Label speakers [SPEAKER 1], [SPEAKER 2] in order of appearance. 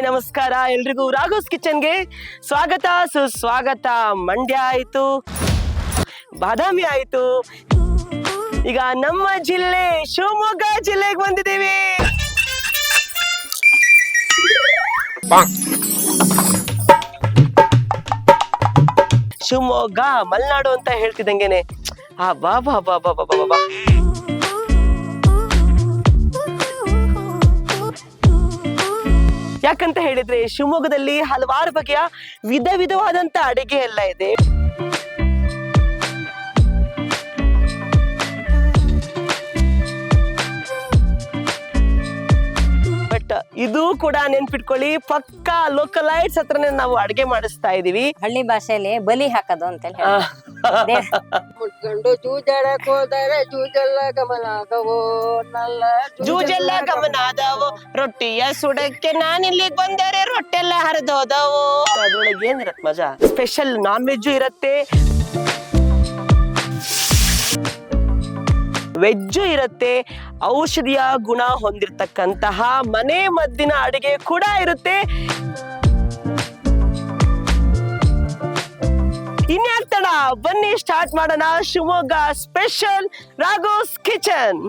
[SPEAKER 1] ನಮಸ್ಕಾರ. ಎಲ್ರಿಗೂ ರಾಘೋಸ್ ಕಿಚನ್ಗೆ ಸ್ವಾಗತ. ಸುಸ್ವಾಗತ. ಮಂಡ್ಯ ಆಯ್ತು, ಬಾದಾಮಿ ಆಯ್ತು. ಈಗ ನಮ್ಮ ಜಿಲ್ಲೆ, ಶಿವಮೊಗ್ಗ ಜಿಲ್ಲೆಗೆ ಬಂದಿದ್ದೀವಿ. ಶಿವಮೊಗ್ಗ, ಮಲ್ನಾಡು ಅಂತ ಹೇಳ್ತಿದ್ದಂಗೆನೆ. ಆ, ಬಾ ಬಾ ಬಾ ಬಾ ಬಾ ಬಾ ಬಾ. ಯಾಕಂತ ಹೇಳಿದ್ರೆ ಶಿವಮೊಗ್ಗದಲ್ಲಿ ಹಲವಾರು ಬಗೆಯ ವಿಧ ವಿಧವಾದಂತ ಅಡಿಗೆ ಎಲ್ಲ ಇದೆ. ಬಟ್ ಇದು ಕೂಡ ನೆನ್ಪಿಟ್ಕೊಳ್ಳಿ ಪಕ್ಕಾ ಲೋಕಲೈಟ್ಸ್ ಹತ್ರನೇ ನಾವು ಅಡಿಗೆ ಮಾಡಿಸ್ತಾ ಇದೀವಿ.
[SPEAKER 2] ಹಳ್ಳಿ ಭಾಷೆಯಲ್ಲಿ ಬಲಿ ಹಾಕೋದು ಅಂತ ಹೇಳಿ
[SPEAKER 3] ಮುಟ್ಕೊಂಡು ಜೂಜಾಡಕ್ ಹೋದರೆ ಜೂಜೆಲ್ಲ ಗಮನ ಆಗವೋ ನಲ್ಲ
[SPEAKER 1] ಜೂಜೆಲ್ಲ ಗಮನ ಆದವು ರೊಟ್ಟಿಯ ಸುಡಕ್ಕೆ ನಾನಿಲ್ಲಿಗೆ ಬಂದರೆ ರೊಟ್ಟೆಲ್ಲ ಹರಿದೋದವು. ಅದ್ರೊಳಗೆ ಏನಿರತ್ ಮಜಾ? ಸ್ಪೆಷಲ್ ನಾನ್ ವೆಜ್ ಇರತ್ತೆ. ವೆಜ್ಜು ಇರುತ್ತೆ. ಔಷಧಿಯ ಗುಣ ಹೊಂದಿರತಕ್ಕಂತಹ ಮನೆ ಮದ್ದಿನ ಅಡಿಗೆ ಕೂಡ ಇರುತ್ತೆ. ಬನ್ನಿ ಸ್ಟಾರ್ಟ್ ಮಾಡೋಣ ಶಿವಮೊಗ್ಗ ಸ್ಪೆಷಲ್ ರಾಗೋಸ್ ಕಿಚನ್